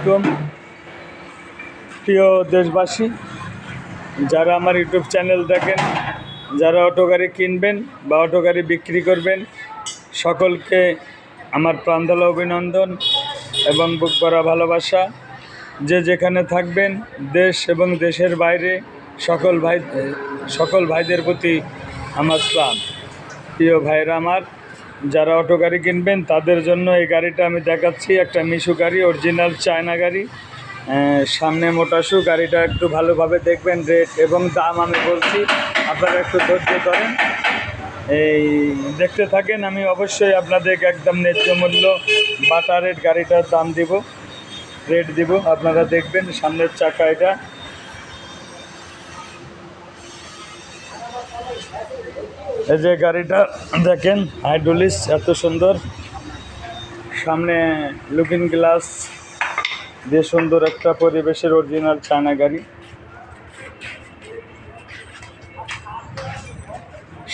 আলাইকুম। প্রিয় দেশবাসী, যারা আমার ইউটিউব চ্যানেল দেখেন, যারা অটো গাড়ি কিনবেন বা অটো গাড়ি বিক্রি করবেন, সকলকে আমার প্রাণঢালা অভিনন্দন এবং বুক করা ভালোবাসা। যে যেখানে থাকবেন, দেশ এবং দেশের বাইরে, সকল ভাই সকল ভাইদের প্রতি আমার স্লাম প্রিয় ভাইরা আমার যারা অটো গাড়ি কিনবেন, তাদের জন্য এই গাড়িটা আমি দেখাচ্ছি। একটা মিশু গাড়ি অরিজিনাল চায়না গাড়ি। সামনে মোটাসু, গাড়িটা একটু ভালোভাবে দেখবেন রেট এবং দাম আমি বলছি। আপনারা একটু ধৈর্য ধরেন। এই, দেখতে থাকেন, আমি অবশ্যই আপনাদের একদম ন্যায্য মূল্য বাটা রেট গাড়িটার দাম দিব রেট দিব। আপনারা দেখবেন, সামনের চাকা এটা। এই যে গাড়িটা, দেখেন হাইড্রোলিস এত সুন্দর। সামনে লুকিং গ্লাস দিয়ে সুন্দর একটা পরিবেশের অরিজিনাল চায়না গাড়ি।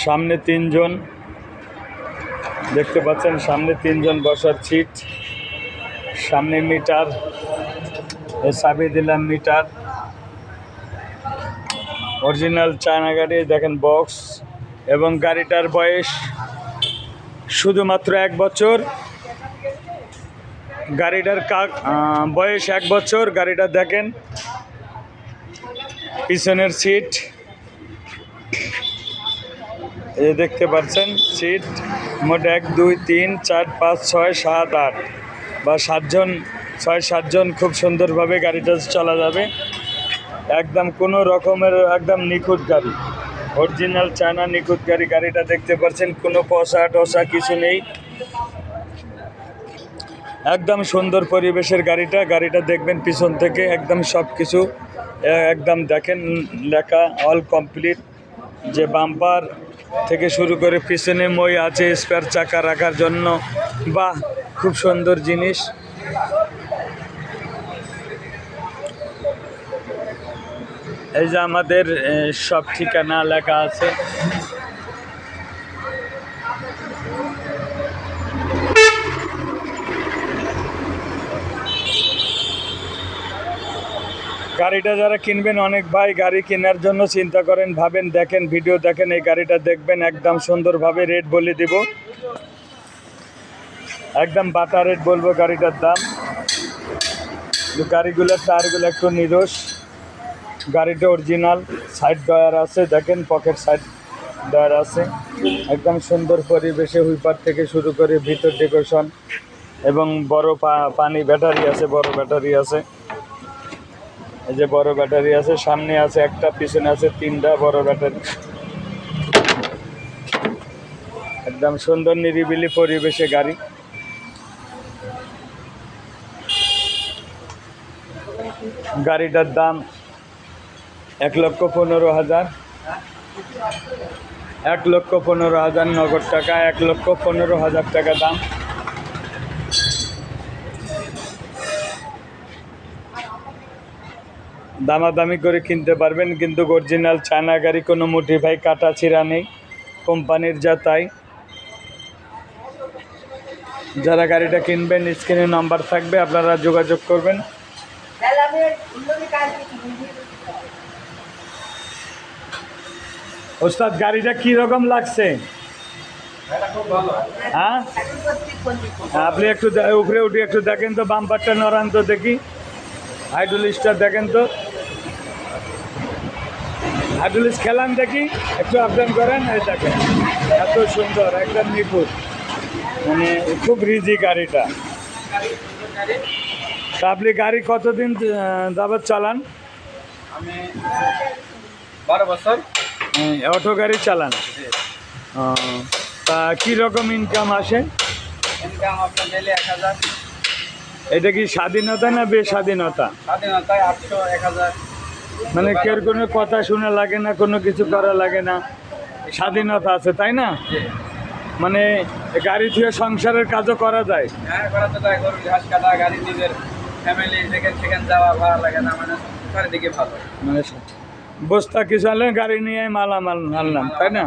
সামনে তিনজন, দেখতে পাচ্ছেন, সামনে তিনজন বসার সিট সামনে মিটার চাবি দিলাম মিটার অরিজিনাল চায়না গাড়ি, দেখেন বক্স এবং গাড়িটার বয়স শুধুমাত্র এক বছর। গাড়িটার কাক বয়স এক বছর। গাড়িটা দেখেন, পিছনের সিট। এই দেখতে পাচ্ছেন, সিট মোট এক, দুই, তিন, চার, পাঁচ, ছয়, সাত, আট বা সাতজন, ছয়, সাতজন খুব সুন্দরভাবে গাড়িটা চলা যাবে। একদম কোনো রকমের একদম নিখুঁত গাড়ি। অরিজিনাল চায়না নিখুঁত গাড়ি, গাড়িটা দেখতে পাচ্ছেন, কোনো পশা টসা কিছু নেই। একদম সুন্দর পরিবেশের গাড়িটা গাড়িটা দেখবেন পিছন থেকে, একদম সব কিছু একদম দেখেন, লেখা অল কমপ্লিট যে বাম্পার থেকে শুরু করে পিছনে মই আছে স্পেয়ার চাকা রাখার জন্য। বাহ, খুব সুন্দর জিনিস। এই যে আমাদের সব ঠিকানা লেখা আছে। গাড়িটা যারা কিনবেন, অনেক ভাই গাড়ি কেনার জন্য চিন্তা করেন, ভাবেন, দেখেন, ভিডিও দেখেন, এই গাড়িটা দেখবেন, একদম সুন্দরভাবে রেট বলে দিব। একদম বাটা রেট বলব গাড়িটার দাম। গাড়িগুলোর টায়ারগুলো একটু নিরোষ গাড়িটা অরিজিনাল সাইড ডয়ার আছে, দেখেন পকেট সাইড ডয়ার আছে। একদম সুন্দর পরিবেশে হুইপার থেকে শুরু করে ভিতর ডেকোরেশন এবং বড় পানি ব্যাটারি আছে, বড় ব্যাটারি আছে। এই যে বড় ব্যাটারি আছে, সামনে আছে একটা, পিছনে আছে তিনটা বড় ব্যাটারি। একদম সুন্দর নিরিবিলি পরিবেশে গাড়ি। গাড়িটার দাম এক লক্ষ পনেরো হাজার। এক লক্ষ পনেরো হাজার নগদ টাকা, এক লক্ষ পনেরো হাজার টাকা দাম। দামাদামি করে কিনতে পারবেন, কিন্তু অরিজিনাল চায়না গাড়ি কোনো মোটিফাই কাটা ছিঁড়া নেই, কোম্পানির যা তাই। যারা গাড়িটা কিনবেন, স্ক্রিনে নাম্বার থাকবে, আপনারা যোগাযোগ করবেন। ওস্তাদ, গাড়িটা কি রকম লাগছে? হ্যাঁ? আপনি একটু উপরে উঠে একটু দেখেন তো, বাম্পারটা নড়ান তো দেখি। হাইড্রোলিসটা দেখেন তো। হাইড্রোলিস খেলান দেখি, একটু আপডাউন করেন, এই দেখেন। এত সুন্দর একদম নিখুঁত মানে খুব রিজি গাড়িটা। তা আপনি গাড়ি কতদিন যাবত চালান? আমি বারো বছর। অটো গাড়ি চালান। তা কী রকম ইনকাম আসে? ইনকাম আপনার ডেলি এক হাজার। এটা কি স্বাধীনতা না বেস্বাধীনতা? স্বাধীনতায় আটশো এক হাজার। মানে কেউ কোনো কথা শুনে লাগে না কোনো কিছু করা লাগে না। স্বাধীনতা আছে তাই না? মানে গাড়ি থেকে সংসারের কাজও করা যায়। হ্যাঁ করা তো তাই গরু ঘাস কাটা গাড়ি নিজের ফ্যামিলি যেখানে সেখানে যাওয়া ভালো লাগে না মানে চারিদিকে ভালো। মানে বস্তা কিছু আনলে গাড়ি নিয়ে মালামাল আনলাম তাই না?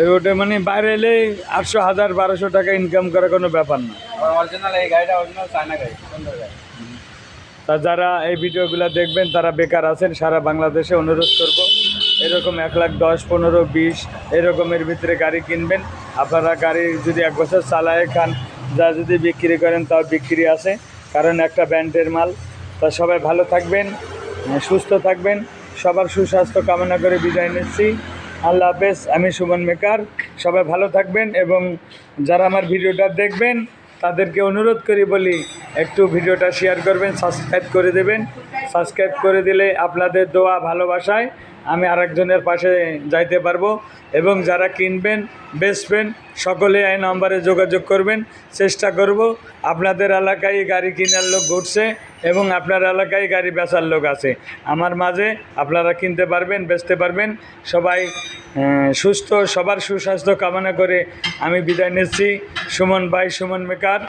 এই ওটা মানে বাইরে এলে আটশো হাজার বারোশো টাকা ইনকাম করা কোনো ব্যাপার না। অরিজিনাল এই গাড়িটা অরিজিনাল চায়না গাড়ি সুন্দর গাড়ি। তা যারা এই ভিডিওগুলো দেখবেন তারা বেকার আছেন সারা বাংলাদেশে অনুরোধ করব এরকম এক লাখ দশ পনেরো বিশ এরকমের ভিতরে গাড়ি কিনবেন। আপনারা গাড়ি যদি এক বছর চালায় খান যা যদি বিক্রি করেন তাও বিক্রি আছে। কারণ একটা ব্যান্ডের মাল। তা সবাই ভালো থাকবেন সুস্থ থাকবেন। সবার সুস্বাস্থ্য কামনা করে বিদায় নিচ্ছি। আল্লাহ হাফেজ, আমি সুমন মেকার। সবাই ভালো থাকবেন এবং যারা আমার ভিডিওটা দেখবেন, তাদেরকে অনুরোধ করি বলি, একটু ভিডিওটা শেয়ার করবেন সাবস্ক্রাইব করে দেবেন। সাবস্ক্রাইব করে দিলে আপনাদের দোয়া ভালোবাসায়। আমি আরেকজনের পাশে যাইতে পারব এবং যারা কিনবেন, বেচবেন, সকলে এই নম্বরে যোগাযোগ করবেন। চেষ্টা করব আপনাদের এলাকায় গাড়ি কেনার লোক ঘুরছে এবং আপনার এলাকায় গাড়ি বেচার লোক আছে। আমার মাঝে আপনারা কিনতে পারবেন, বেচতে পারবেন। সবাই সুস্থ, সবার সুস্বাস্থ্য কামনা করে আমি বিদায় নিচ্ছি। সুমন ভাই, সুমন মেকার,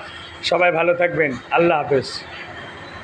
সবাই ভালো থাকবেন। আল্লাহ হাফেজ।